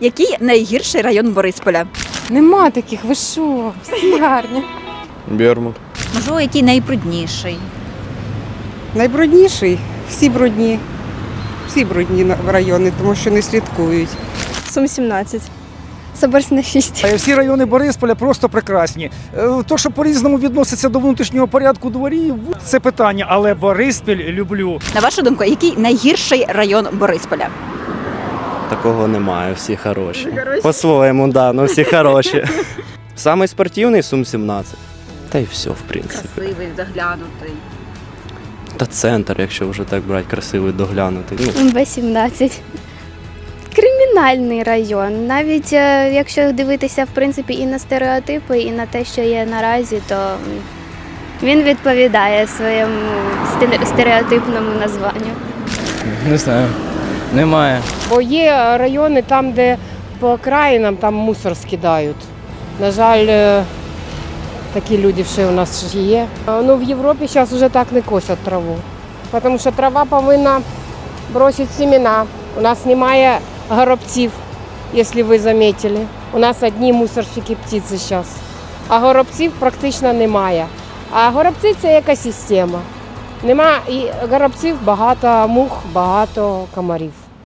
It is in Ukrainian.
Який найгірший район Борисполя? Нема таких, ви що? Всі гарні. Бермут. Можливо, який найбрудніший? Найбрудніший всі брудні. Всі брудні райони, тому що не слідкують. Сум 17. Соборськна 6. Е, Всі райони Борисполя просто прекрасні. Е, То, що по-різному відноситься до внутрішнього порядку дворів, це питання, але Бориспіль люблю. На вашу думку, який найгірший район Борисполя? Такого немає, всі хороші. По-своєму, да, ну всі хороші. Самий спортивний Сум 17. Та й все, в принципі. Красивий, заглянутий. Та центр, якщо вже так брати, красивий доглянутий. Ну, МВ-17. Кримінальний район. Навіть е, якщо дивитися в принципі і на стереотипи, і на те, що є наразі, то він відповідає своєму стереотипному названню. Не знаю. Немає. Бо є райони там, де по окраїнам там мусор скидають. На жаль, е, такі люди ще у нас є. Ну, в Європі зараз вже так не косять траву. Тому що трава повинна бросити семена. У нас немає горобців, якщо ви замітили. У нас одні мусорщики птиці зараз. А горобців практично немає. А горобці це екосистема. Нема і горобців багато мух, багато комарів.